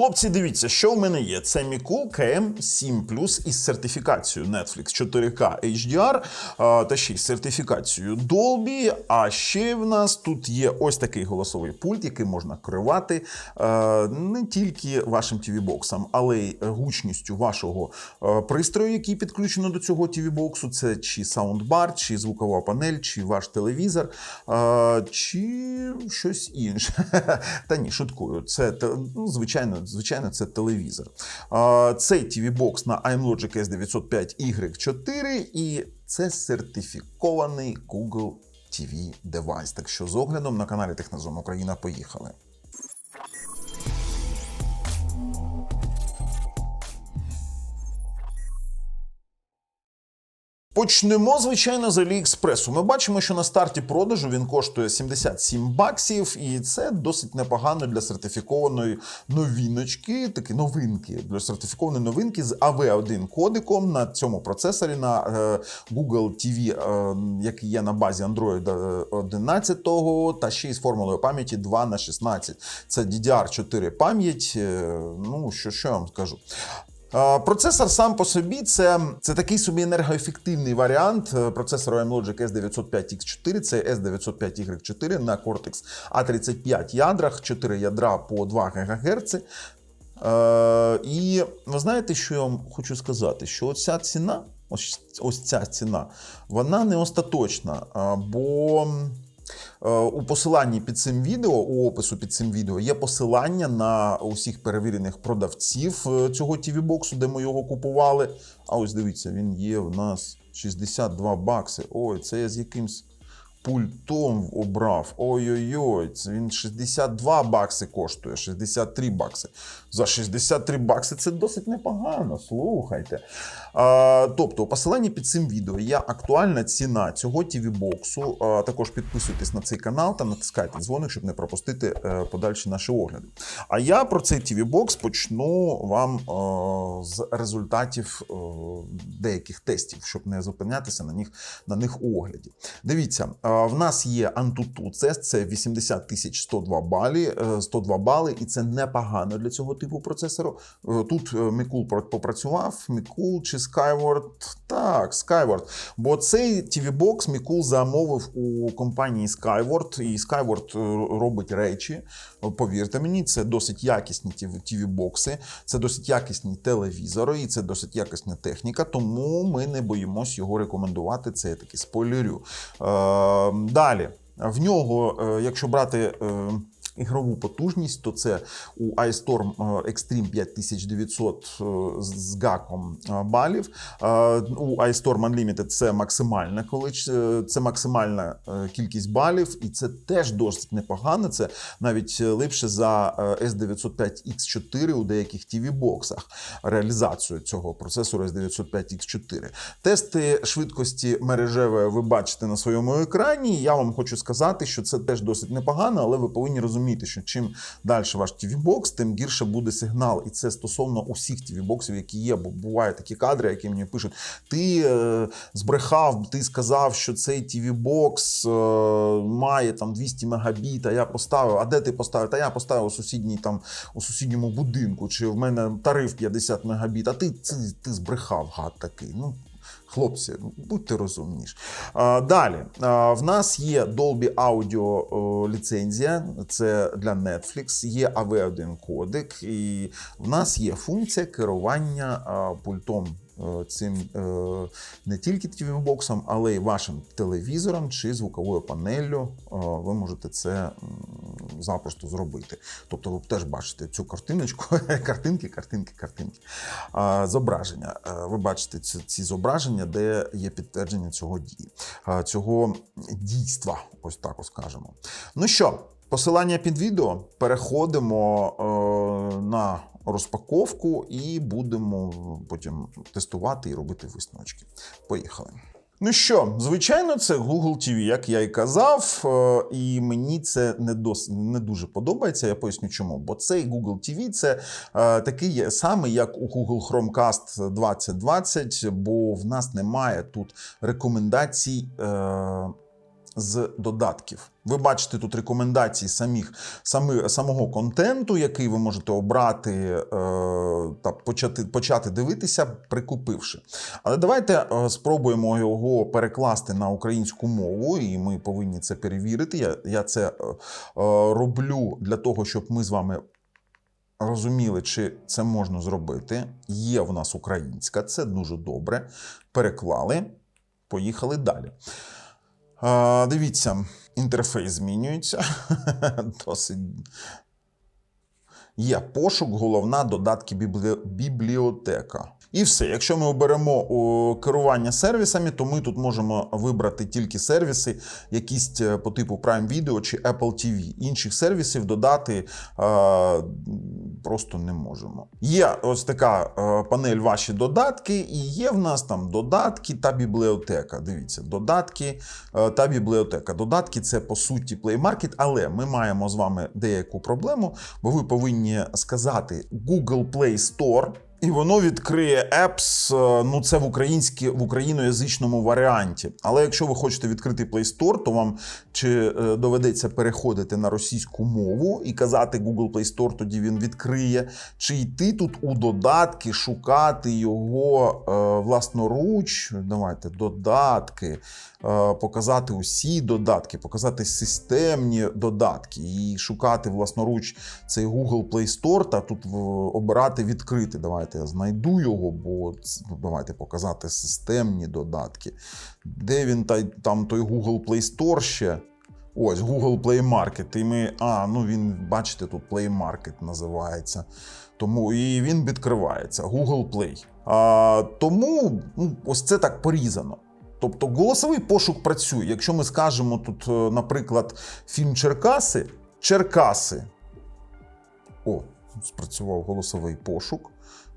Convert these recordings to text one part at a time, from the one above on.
Хлопці, дивіться, що в мене є. Це Мікул KM7 Plus із сертифікацією Netflix 4K HDR та ще й сертифікацією Dolby. А ще в нас тут є ось такий голосовий пульт, який можна керувати е, не тільки вашим TV-боксом, але й гучністю вашого е, пристрою, який підключено до цього TV-боксу. Це чи саундбар, чи звукова панель, чи ваш телевізор, е, чи щось інше. Та ні, шуткую. Це ну, звичайно, звичайно, це телевізор. це Цей TV-бокс на iMlogic S905Y4 і це сертифікований Google TV девайс. Так що з оглядом на каналі Технозон Україна поїхали. Почнемо, звичайно, з Аліекспресу. Ми бачимо, що на старті продажу він коштує 77 баксів, і це досить непогано для сертифікованої новіночки, такі новинки для сертифікованої новинки з AV1 кодиком на цьому процесорі на е, Google TV, е, який є на базі Android 11 та ще й з формулою пам'яті 2 на 16. Це DDR4 пам'ять. е, Ну що, що я вам скажу? Процесор сам по собі це, це такий собі енергоефективний варіант процесору AMLogic S905X4, це S905Y4 на Cortex A35 ядрах, 4 ядра по 2 ГГц. Е, і ви знаєте, що я вам хочу сказати? Що оця ціна, ось, ось ця ціна, вона не остаточна, бо. Е, У посиланні під цим відео, у опису під цим відео, є посилання на усіх перевірених продавців е, цього TV-боксу, де ми його купували. А ось дивіться, він є в нас 62 бакси. Ой, це я з якимсь пультом обрав. Ой-ой-ой, він 62 бакси коштує, 63 бакси. За 63 бакси це досить непогано. Слухайте. А, тобто, у посиланні під цим відео є актуальна ціна цього. А, також підписуйтесь на цей канал та натискайте дзвоник, щоб не пропустити е, подальші наші огляди. А я про цей TV-бокс почну вам е, з результатів е, деяких тестів, щоб не зупинятися на них на них огляді. Дивіться, в нас є Antutu тест, це 80 тисяч 102 балі, е, 102 бали, і це непогано для цього типу процесору. Е, Тут е, Мікул попрацював, Мікул чи Skyward? Так, Skyward. Бо цей TV-бокс Мікул замовив у компанії Skyward, і Skyward е, робить речі. Повірте мені, це досить якісні TV-бокси, це досить якісні телевізори, і це досить якісна техніка, тому ми не боїмось його рекомендувати. Це я таки спойлерю. Е, далі. В нього, е, якщо брати е, ігрову потужність, то це у iStorm е, Extreme 5900 е, з- гаком е, балів. У iStorm Unlimited це максимальна це максимальна кількість балів, і це теж досить непогано. Це навіть липше за е, S905X4 у деяких TV-боксах реалізацію цього процесору S905X4. Тести швидкості мережевої ви бачите на своєму екрані. Я вам хочу сказати, що це теж досить непогано, але ви повинні розуміти, що чим далі ваш TV-бокс, тим гірше буде сигнал. І це стосовно усіх TV-боксів, які є. Бо бувають такі кадри, які мені пишуть: ти е, збрехав, ти сказав, що цей TV-бокс е, має там 200 мегабіт, а я поставив. А де ти поставив? Та я поставив у сусідній там у сусідньому будинку, чи в мене тариф 50 мегабіт, а ти, ти, ти збрехав гад такий. Ну, Хлопці, будьте розумніші. Далі в нас є Dolby Audio ліцензія, це для Netflix, є AV1 кодек, і в нас є функція керування пультом. е, Цим е, не тільки TV-боксом, але й вашим телевізором чи звуковою панеллю. Е, Ви можете це запросто зробити. Тобто, ви теж бачите цю картиночку, картинки, картинки, картинки. Зображення. Е, Ви бачите ці, зображення, де є підтвердження цього дії, а, цього дійства. Ось так ось скажемо. Ну що, посилання під відео. Переходимо е, на розпаковку і будемо потім тестувати і робити висновочки. Поїхали. Ну що, звичайно, це Google TV, як я і казав, е, і мені це не дос, не дуже подобається. Я поясню чому. Бо цей Google TV це е, такий самий, як у Google Chromecast 2020, бо в нас немає тут рекомендацій. Е, з додатків. Ви бачите тут рекомендації самих, самі, самого контенту, який ви можете обрати е, та почати, почати дивитися, прикупивши. Але давайте е, спробуємо його перекласти на українську мову, і ми повинні це перевірити. Я, я це е, е, роблю для того, щоб ми з вами розуміли, чи це можна зробити. Є в нас українська, це дуже добре. Переклали. Поїхали далі. А, дивіться, інтерфейс змінюється. Досить. Є пошук, головна додатки біблі... бібліотека. І все. Якщо ми оберемо о, керування сервісами, то ми тут можемо вибрати тільки сервіси, якісь е, по типу Prime Video чи Apple TV. Інших сервісів додати е, просто не можемо. Є ось така е, панель ваші додатки, і є в нас там додатки та бібліотека. Дивіться, додатки е, та бібліотека. Додатки це по суті Play Market, але ми маємо з вами деяку проблему, бо ви повинні сказати Google Play Store. І воно відкриє Apps, е, ну це в українській в україноязичному варіанті. Але якщо ви хочете відкрити Play Store, то вам чи е, доведеться переходити на російську мову і казати Google Play Store, тоді він відкриє, чи йти тут у додатки, шукати його е, власноруч. Давайте додатки, е, показати усі додатки, показати системні додатки і шукати власноруч цей Google Play Store та тут обирати відкрити. Давайте я знайду його, бо ну, давайте показати системні додатки. Де він та, там той Google Play Store ще? Ось Google Play Market. І ми, а, ну він, бачите, тут Play Market називається. Тому і він відкривається. Google Play. А, тому ну, ось це так порізано. Тобто голосовий пошук працює. Якщо ми скажемо тут, е, наприклад, фільм Черкаси, Черкаси. О, спрацював голосовий пошук.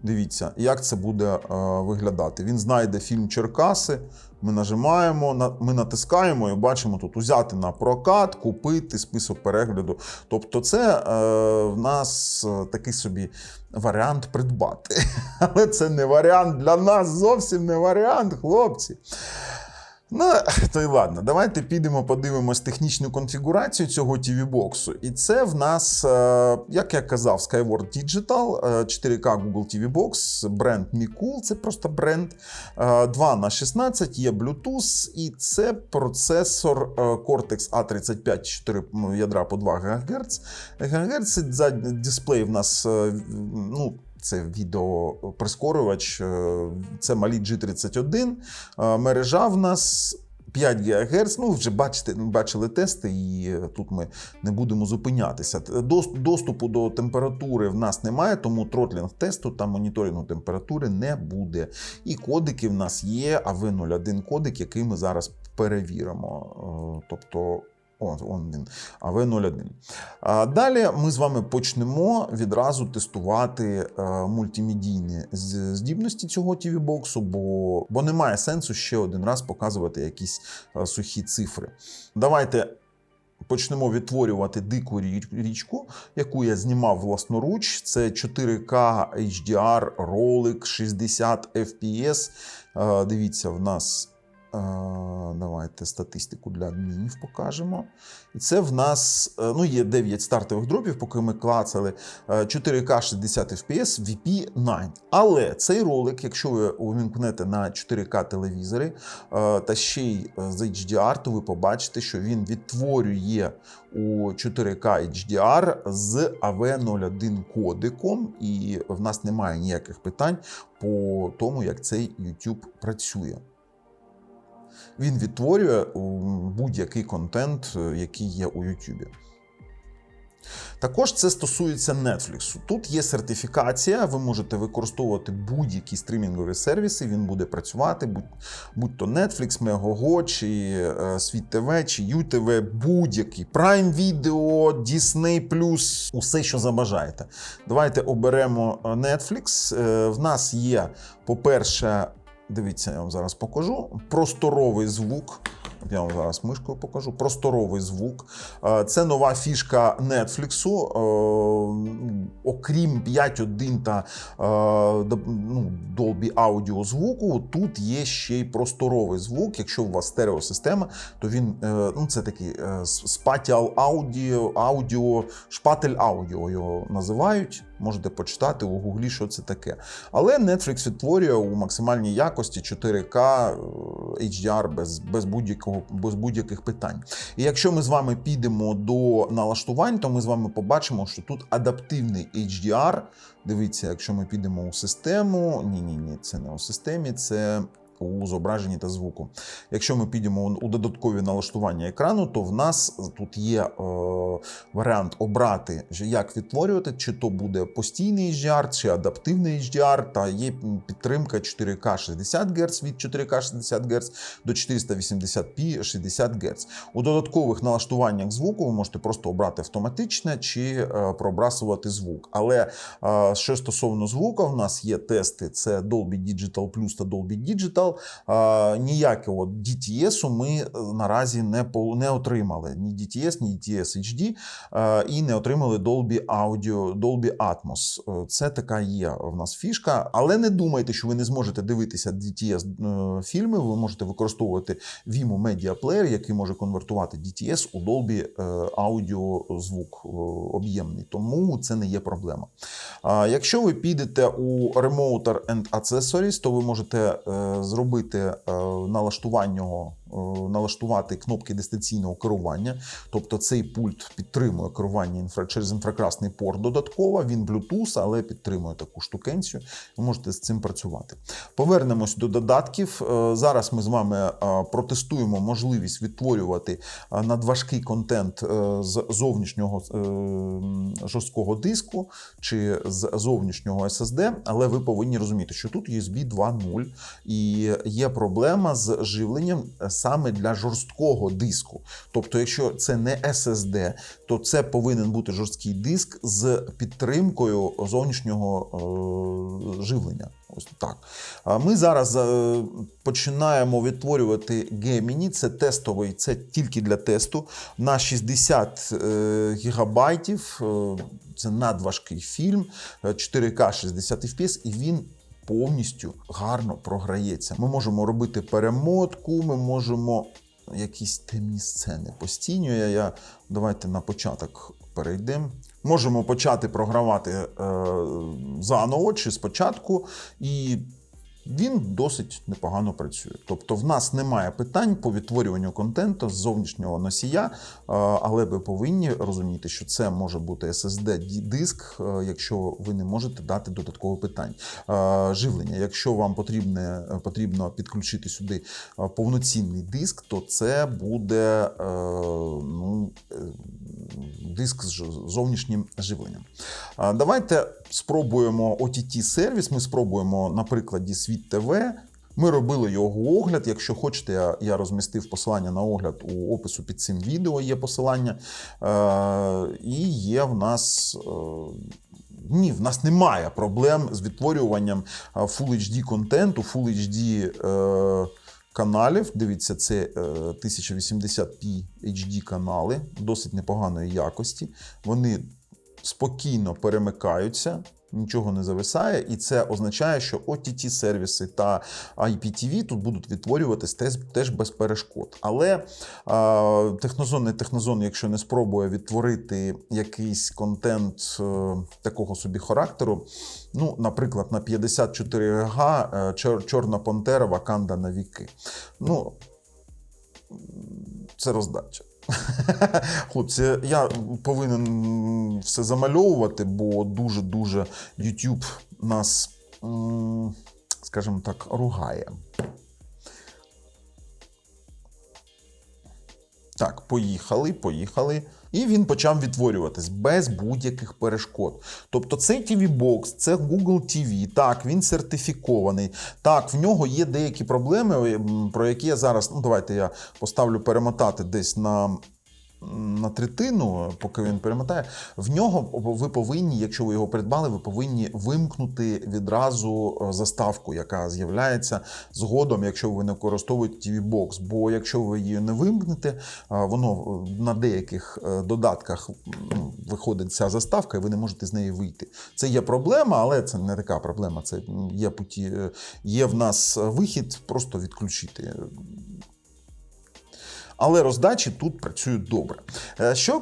Дивіться, як це буде е, виглядати. Він знайде фільм Черкаси. Ми нажимаємо, ми натискаємо і бачимо тут узяти на прокат, купити список перегляду. Тобто, це е, в нас е, такий собі варіант придбати. Але це не варіант для нас, зовсім не варіант, хлопці. Ну, то й ладно, давайте підемо подивимось технічну конфігурацію цього TV боксу. І це в нас, е, як я казав, Skyward Digital, е, 4K Google TV Box, бренд Mikul, це просто бренд. е, 2 на 16 є Bluetooth, і це процесор е, Cortex A35 4 ядра по 2 ГГц. ГГц за дисплей в нас е, ну, це відеоприскорювач, е, це малі G31. Е, Мережа в нас 5 ГГц. Ну, вже бачите, бачили тести, і е, тут ми не будемо зупинятися. Доступу до температури в нас немає, тому тротлінг тесту та моніторингу температури не буде. І кодики в нас є, AV01 кодик, який ми зараз перевіримо. Е, Тобто. О, он він, AV01. Далі ми з вами почнемо відразу тестувати е, мультимедійні здібності цього tv боксу бо, бо немає сенсу ще один раз показувати якісь е, сухі цифри. Давайте почнемо відтворювати дику річку, яку я знімав власноруч. Це 4К HDR ролик 60 FPS. Е, Дивіться, в нас. Давайте статистику для адмінів покажемо. І це в нас е, ну, є 9 стартових дропів, поки ми клацали е, 4К 60 FPS VP9. Але цей ролик, якщо ви увімкнете на 4К телевізори е, та ще й е, з HDR, то ви побачите, що він відтворює у 4К HDR з AV01 кодиком, і в нас немає ніяких питань по тому, як цей YouTube працює. Він відтворює будь-який контент, е, який є у YouTube. Також це стосується Netflix. Тут є сертифікація, ви можете використовувати будь-які стрімінгові сервіси, він буде працювати, будь, будь то Netflix, Megogo, чи е, Світ ТВ, чи UTV, будь-який Prime Video, Disney+, усе, що забажаєте. Давайте оберемо Netflix. Е, В нас є, по-перше, дивіться, я вам зараз покажу, просторовий звук. Я вам зараз мишкою покажу. Просторовий звук. Е, Це нова фішка Netflix. Е, окрім 5.1 та е, ну, Dolby Audio звуку, тут є ще й просторовий звук. Якщо у вас стереосистема, то він ну, це такий спатіал аудіо, аудіо, шпатель аудіо його називають. Можете почитати у гуглі, що це таке. Але Netflix відтворює у максимальній якості 4К е, HDR без, без, будь-якого, без будь-яких питань. І якщо ми з вами підемо до налаштувань, то ми з вами побачимо, що тут адаптивний HDR. Дивіться, якщо ми підемо у систему, ні, ні, ні, це не у системі, це у зображенні та звуку. Якщо ми підемо у додаткові налаштування екрану, то в нас тут є е, варіант обрати, як відтворювати, чи то буде постійний HDR, чи адаптивний HDR, та є підтримка 4К 60 Гц від 4К 60 Гц до 480p 60 Гц. У додаткових налаштуваннях звуку ви можете просто обрати автоматичне чи е, пробрасувати звук. Але е, що стосовно звука, в нас є тести: це Dolby Digital Plus та Dolby Digital. Ніякого DTS ми е, наразі не, не отримали. Ні DTS, ні DTS HD е, і не отримали Dolby Audio, Dolby Atmos. Е, Це така є в нас фішка. Але не думайте, що ви не зможете дивитися DTS фільми. Ви можете використовувати Vimo Media Player, який може конвертувати DTS у Dolby Audio звук об'ємний. Тому це не є проблема. Якщо ви підете у Remoter and Accessories, то ви можете е, зробити е, налаштування, е, налаштувати кнопки дистанційного керування. Тобто цей пульт підтримує керування інфра, через інфракрасний порт додатково. Він Bluetooth, але підтримує таку штукенцію. Ви можете з цим працювати. Повернемось до додатків. Е, Зараз ми з вами е, протестуємо можливість відтворювати е, надважкий контент е, з зовнішнього е, жорсткого диску чи з зовнішнього SSD, але ви повинні розуміти, що тут USB 2.0 і є проблема з живленням е, саме для жорсткого диску. Тобто, якщо це не SSD, то це повинен бути жорсткий диск з підтримкою зовнішнього е, живлення. Ось так. Ми зараз е, починаємо відтворювати Gemini. Це тестовий, це тільки для тесту. На 60 е, гігабайтів. Е, Це надважкий фільм, е, 4К 60 FPS, і він повністю гарно програється. Ми можемо робити перемотку, ми можемо якісь темні сцени постійно. Я, давайте на початок перейдемо. Можемо почати програвати е, заново чи спочатку, і він досить непогано працює. Тобто, в нас немає питань по відтворюванню контенту з зовнішнього носія, е, але ви повинні розуміти, що це може бути SSD-диск, е, якщо ви не можете дати додаткових питань. Е, Живлення. Якщо вам потрібне, потрібно підключити сюди повноцінний диск, то це буде ну, диск з зовнішнім живленням. Давайте спробуємо OTT-сервіс. Ми спробуємо на прикладі Світ ТВ. Ми робили його огляд. Якщо хочете, я, я розмістив посилання на огляд у опису під цим відео. Є посилання. Е, і є в нас. Е, ні, в нас немає проблем з відтворюванням е, Full HD контенту, Full HD е, каналів. Дивіться, це е, 1080p HD канали, досить непоганої якості. Вони спокійно перемикаються. Нічого не зависає, і це означає, що ott сервіси та IPTV тут будуть відтворюватись теж, без перешкод. Але е, технозон не технозон, якщо не спробує відтворити якийсь контент е, такого собі характеру, ну, наприклад, на 54 га е, чор- Чорна Пантера Ваканда на віки. Ну, це роздача. Хлопці, я повинен все замальовувати, бо дуже-дуже YouTube нас, скажімо так, ругає. Так, поїхали, поїхали. І він почав відтворюватись без будь-яких перешкод. Тобто цей TV Box, це Google TV, так, він сертифікований. Так, в нього є деякі проблеми, про які я зараз. Ну, давайте я поставлю перемотати десь на на третину, поки він перемотає, в нього ви повинні, якщо ви його придбали, ви повинні вимкнути відразу е, заставку, яка з'являється згодом, якщо ви не використовуєте TV Box. Бо якщо ви її не вимкнете, е, воно е, на деяких додатках виходить ця заставка, і ви не можете з неї вийти. Це є проблема, але це не така проблема. Це є путі, є в нас вихід просто відключити. Але роздачі тут працюють добре. Е, Що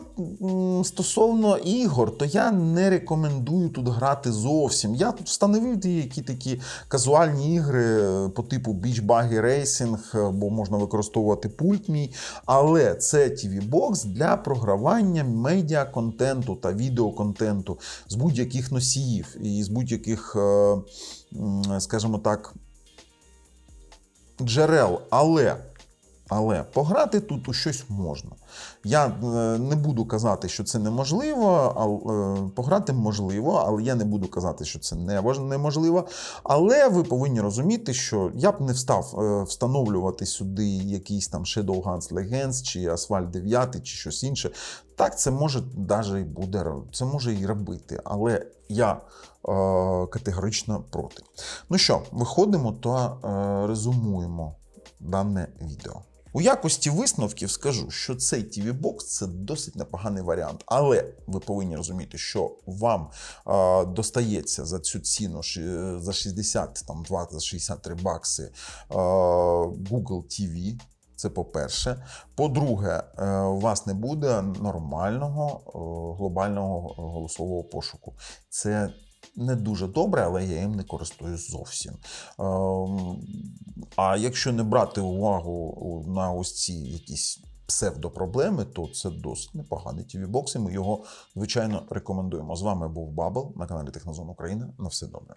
стосовно ігор, то я не рекомендую тут грати зовсім. Я тут встановив деякі такі казуальні ігри е, по типу Beach Buggy Racing, е, бо можна використовувати пульт мій. Але це TV Box для програвання медіа-контенту та відеоконтенту з будь-яких носіїв і з будь-яких, скажімо так, джерел. Але. Але пограти тут у щось можна. Я е, не буду казати, що це неможливо, а е, пограти можливо, але я не буду казати, що це неможливо. Але ви повинні розуміти, що я б не встав е, встановлювати сюди якийсь там Shadowguns Legends чи Asphalt 9 чи щось інше. Так, це може навіть і буде це може і робити, але я е, категорично проти. Ну що, виходимо та е, резумуємо дане відео. У якості висновків скажу, що цей TV Box це досить непоганий варіант, але ви повинні розуміти, що вам е, достається за цю ціну за 60, там 2 за 63 бакси е, Google TV. Це по-перше. По-друге, е, у вас не буде нормального е, глобального голосового пошуку. Це не дуже добре, але я їм не користуюсь зовсім. Ем, А якщо не брати увагу на ось ці якісь псевдопроблеми, то це досить непоганий tv бокс і ми його, звичайно, рекомендуємо. З вами був Бабл на каналі Технозон Україна. На все добре.